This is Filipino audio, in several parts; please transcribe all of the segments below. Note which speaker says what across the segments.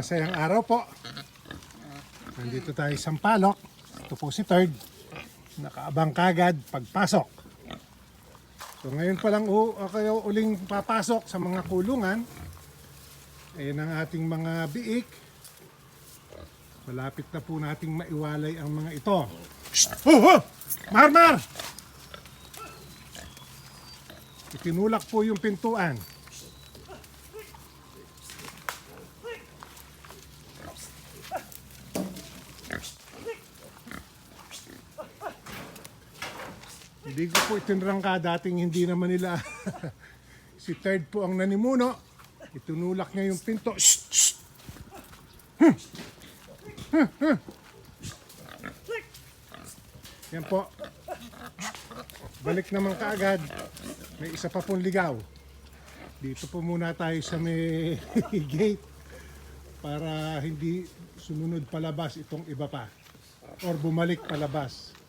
Speaker 1: masayang araw po. Nandito tayo sa Sampaloc. Ito po si Third. Nakaabang kagad pagpasok. So ngayon pa lang u- kayo uling papasok sa mga kulungan. Ayan ang ating mga biik. Malapit na po nating maiwalay ang mga ito. Shh! Oh, oh! Marmar! Itinulak po yung pintuan. Hindi ko po itinrangka dating hindi naman nila si third po ang nanimuno. Itunulak niya yung pinto. Shh! Shh! Hmm. Hmm, hmm. Yan po. Balik naman kaagad. May isa pa pong ligaw. Dito po muna tayo sa may gate para hindi sumunod palabas itong iba pa or bumalik palabas.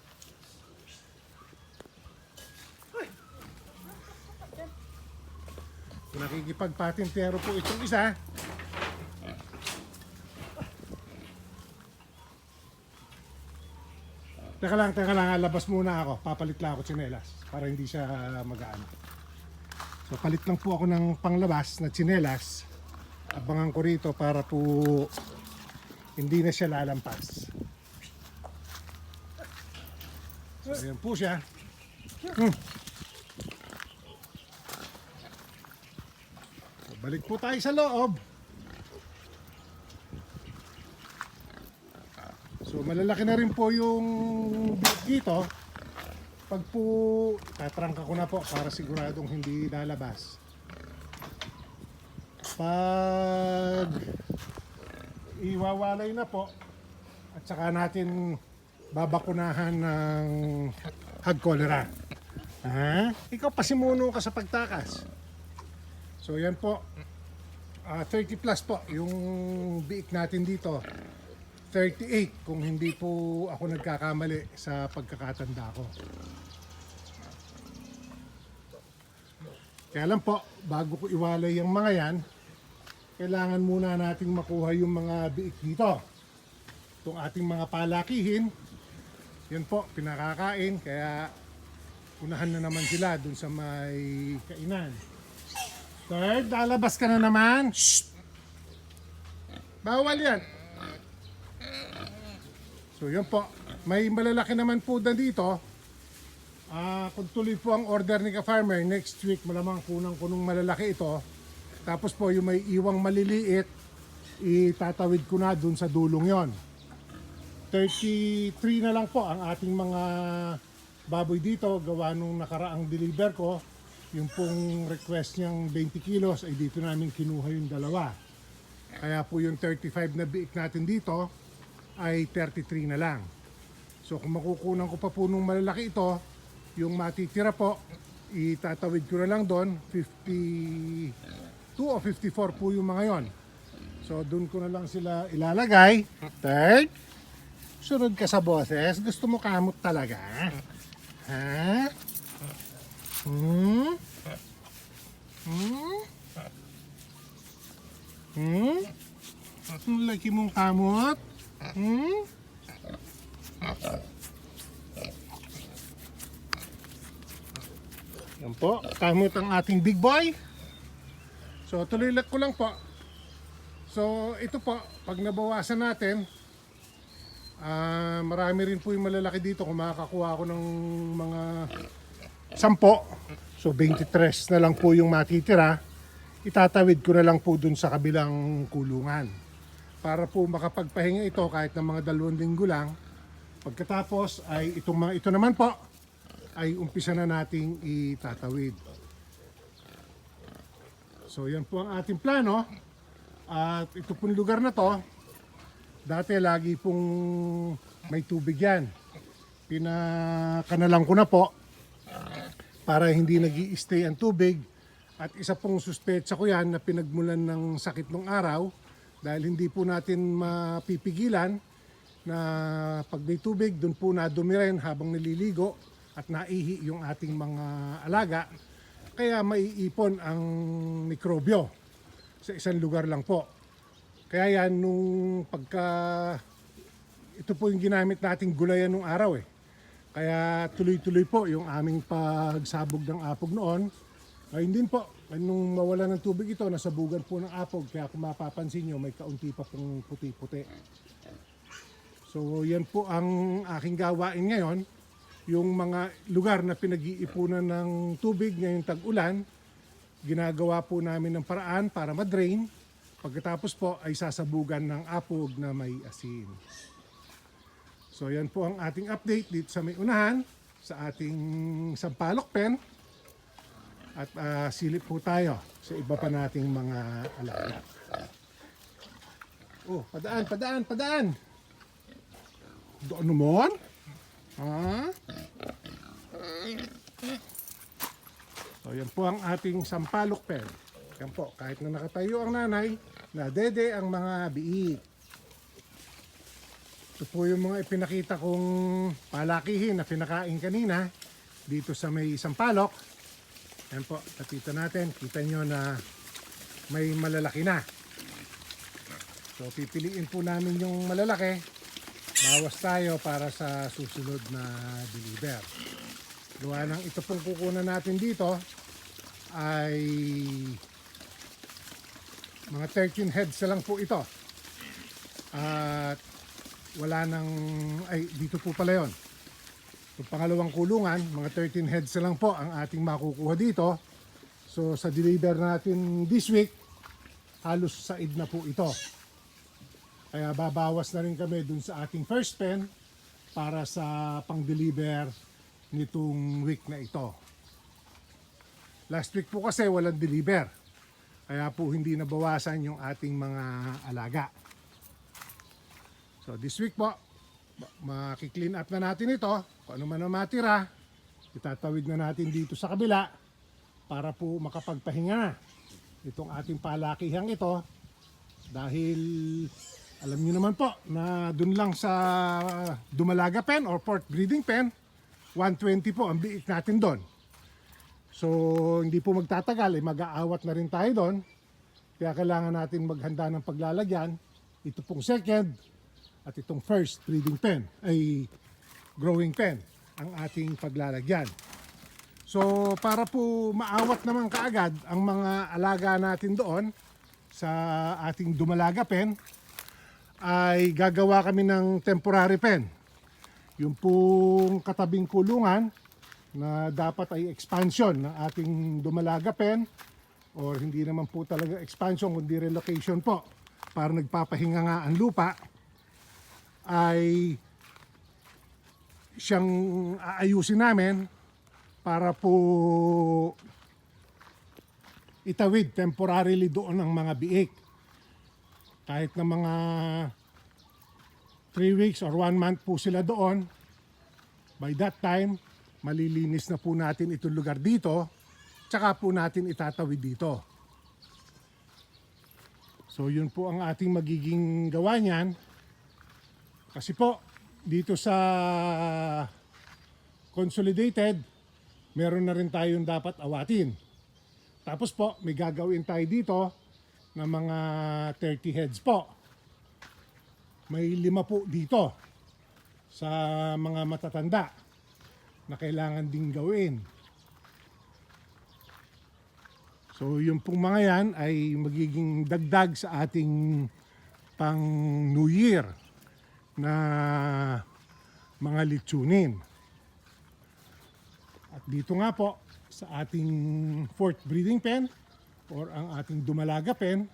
Speaker 1: Nakikipagpatintero po itong isa. Teka lang, teka lang, labas muna ako. Papalit lang ako tsinelas para hindi siya magaan. So palit lang po ako ng panglabas na tsinelas. Abangan ko rito para po hindi na siya lalampas. So ayan po siya. Hmm. Balik po tayo sa loob. So malalaki na rin po yung bit dito. Pag po tatrangka ko na po para siguradong hindi lalabas. Pag iwawalay na po at saka natin babakunahan ng hag cholera. Ha? Ikaw pasimuno ka sa pagtakas. So yan po. Ah, 30 plus po yung biik natin dito. 38 kung hindi po ako nagkakamali sa pagkakatanda ko. Kaya lang po, bago ko iwalay yung mga yan, kailangan muna nating makuha yung mga biik dito. Itong ating mga palakihin, yan po, pinakakain, kaya unahan na naman sila dun sa may kainan. Third, lalabas ka na naman. Shh! Bawal yan. So yun po, may malalaki naman po na dito. Ah, kung tuloy po ang order ni ka-farmer, next week malamang kunang kunong malalaki ito. Tapos po yung may iwang maliliit, itatawid ko na dun sa dulong yon. 33 na lang po ang ating mga baboy dito gawa nung nakaraang deliver ko. Yung pong request niyang 20 kilos ay dito namin kinuha yung dalawa. Kaya po yung 35 na biik natin dito ay 33 na lang. So kung makukunan ko pa po nung malalaki ito, yung matitira po, itatawid ko na lang doon, 52 o 54 po yung mga yon. So doon ko na lang sila ilalagay. Third, sunod ka sa boses. Gusto mo kamot talaga? Ha? Hmm? Hmm? Hmm? Ang laki mong kamot? Hmm? Yan po, kamot ang ating big boy. So tuloy ko lang po. So ito po, pag nabawasan natin, ah marami rin po yung malalaki dito kung makakakuha ako ng mga sampo. So 23 na lang po yung matitira. Itatawid ko na lang po dun sa kabilang kulungan. Para po makapagpahinga ito kahit ng mga dalawang linggo lang. Pagkatapos ay itong mga ito naman po ay umpisa na nating itatawid. So yan po ang ating plano. At ito pong lugar na to, dati lagi pong may tubig yan. Pinakanalang ko na po para hindi nag stay ang tubig. At isa pong suspetsa ko yan na pinagmulan ng sakit ng araw dahil hindi po natin mapipigilan na pag may tubig, doon po nadumi rin habang naliligo at naihi yung ating mga alaga. Kaya maiipon ang mikrobyo sa isang lugar lang po. Kaya yan, nung pagka... Ito po yung ginamit nating gulayan nung araw eh. Kaya tuloy-tuloy po yung aming pagsabog ng apog noon. Ayun din po, nung mawala ng tubig ito, nasabugan po ng apog. Kaya kung mapapansin nyo, may kaunti pa pong puti-puti. So yan po ang aking gawain ngayon. Yung mga lugar na pinag-iipunan ng tubig ngayong tag-ulan, ginagawa po namin ng paraan para ma-drain. Pagkatapos po ay sasabugan ng apog na may asin. So yan po ang ating update dito sa may unahan sa ating sampalok pen. At ah, silip po tayo sa iba pa nating mga alaga. Oh, padaan, padaan, padaan. Doon naman? Ha? So yan po ang ating sampalok pen. Yan po, kahit na nakatayo ang nanay, nadede ang mga biik. Ito po yung mga ipinakita kong palakihin na pinakain kanina dito sa may sampalok. Yan po, tapita natin. Kita nyo na may malalaki na. So pipiliin po namin yung malalaki. Bawas tayo para sa susunod na deliver. Gawa ng ito pong kukunan natin dito ay mga 13 heads lang po ito. At wala nang, ay dito po pala yon. Yung pangalawang kulungan, mga 13 heads lang po ang ating makukuha dito. So sa deliver natin this week, halos said na po ito. Kaya babawas na rin kami dun sa ating first pen para sa pang-deliver nitong week na ito. Last week po kasi walang deliver. Kaya po hindi nabawasan yung ating mga alaga. So this week po, ma- makiklean up na natin ito. Kung ano man ang matira, itatawid na natin dito sa kabila para po makapagpahinga na itong ating palakihang ito dahil alam niyo naman po na dun lang sa Dumalaga pen or port breeding pen 120 po ang biik natin doon. So hindi po magtatagal, eh, mag-aawat na rin tayo doon. Kaya kailangan natin maghanda ng paglalagyan. Ito pong second at itong first breeding pen ay growing pen ang ating paglalagyan. So para po maawat naman kaagad ang mga alaga natin doon sa ating Dumalaga pen ay gagawa kami ng temporary pen. Yung pong katabing kulungan na dapat ay expansion ng ating Dumalaga pen or hindi naman po talaga expansion kundi relocation po para nagpapahinga nga ang lupa ay siyang aayusin namin para po itawid temporarily doon ang mga biik. Kahit na mga 3 weeks or 1 month po sila doon, by that time, malilinis na po natin itong lugar dito, tsaka po natin itatawid dito. So yun po ang ating magiging gawa niyan. Kasi po, dito sa consolidated, meron na rin tayong dapat awatin. Tapos po, may gagawin tayo dito na mga 30 heads po. May lima po dito sa mga matatanda na kailangan ding gawin. So yung pong mga yan ay magiging dagdag sa ating pang New Year na mga litsunin. At dito nga po sa ating fourth breeding pen or ang ating dumalaga pen,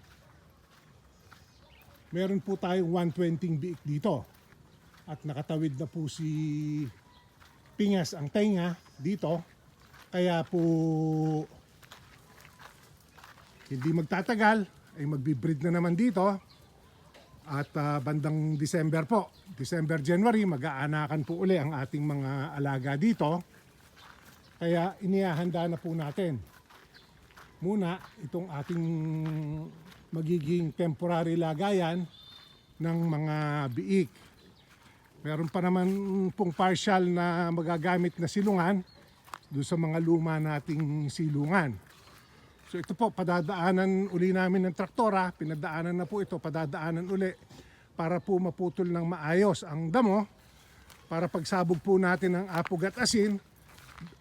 Speaker 1: meron po tayong 120 biik dito. At nakatawid na po si Pingas ang tenga dito. Kaya po hindi magtatagal ay magbi-breed na naman dito. At ah, bandang December po, December, January, mag-aanakan po uli ang ating mga alaga dito. Kaya inihahanda na po natin. Muna, itong ating magiging temporary lagayan ng mga biik. Meron pa naman pong partial na magagamit na silungan doon sa mga luma nating silungan. So ito po, padadaanan uli namin ng traktora, pinadaanan na po ito, padadaanan uli para po maputol ng maayos ang damo para pagsabog po natin ng apog at asin,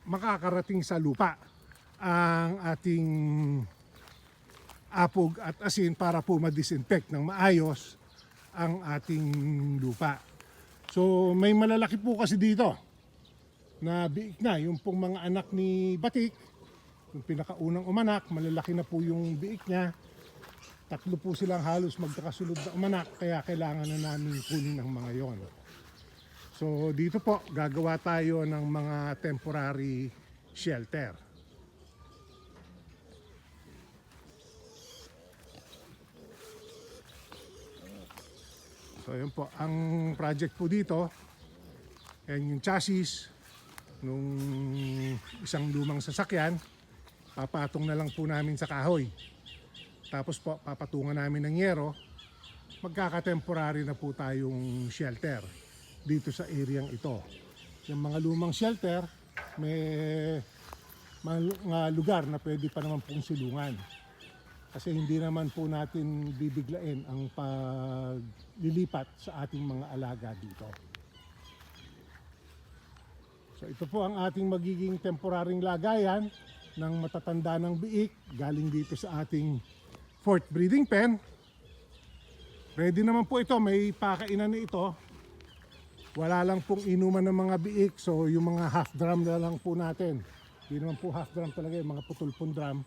Speaker 1: makakarating sa lupa ang ating apog at asin para po ma-disinfect ng maayos ang ating lupa. So may malalaki po kasi dito na biik na, yung pong mga anak ni Batik, yung pinakaunang umanak, malalaki na po yung biik niya. Tatlo po silang halos magkakasunod na umanak, kaya kailangan na namin kunin ang mga yon. So dito po, gagawa tayo ng mga temporary shelter. So yun po, ang project po dito, yan yung chassis nung isang lumang sasakyan, papatong na lang po namin sa kahoy. Tapos po, papatungan namin ng yero, magkakatemporary na po tayong shelter dito sa areang ito. Yung mga lumang shelter, may mga lugar na pwede pa naman pong silungan. Kasi hindi naman po natin bibiglain ang paglilipat sa ating mga alaga dito. So ito po ang ating magiging temporaring lagayan ng matatanda ng biik galing dito sa ating fourth breeding pen. Ready naman po ito, may pakainan na ito. Wala lang pong inuman ng mga biik, so yung mga half drum na lang po natin. Hindi naman po half drum talaga, yung mga putol-pun drum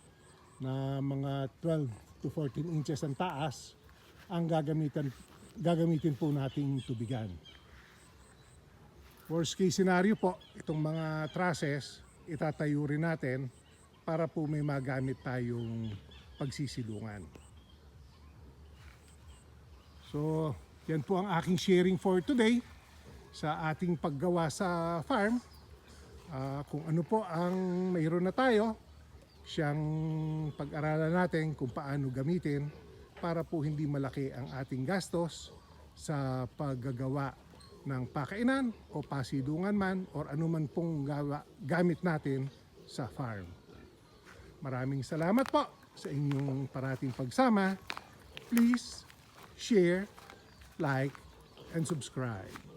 Speaker 1: na mga 12 to 14 inches ang taas ang gagamitan gagamitin po nating tubigan. Worst case scenario po, itong mga trusses itatayo rin natin para po may magamit tayong pagsisilungan. So, yan po ang aking sharing for today sa ating paggawa sa farm. Ah, kung ano po ang mayroon na tayo, siyang pag-aralan natin kung paano gamitin para po hindi malaki ang ating gastos sa paggagawa ng pakainan o pasidungan man or anuman pong gawa, gamit natin sa farm. Maraming salamat po sa inyong parating pagsama. Please share, like, and subscribe.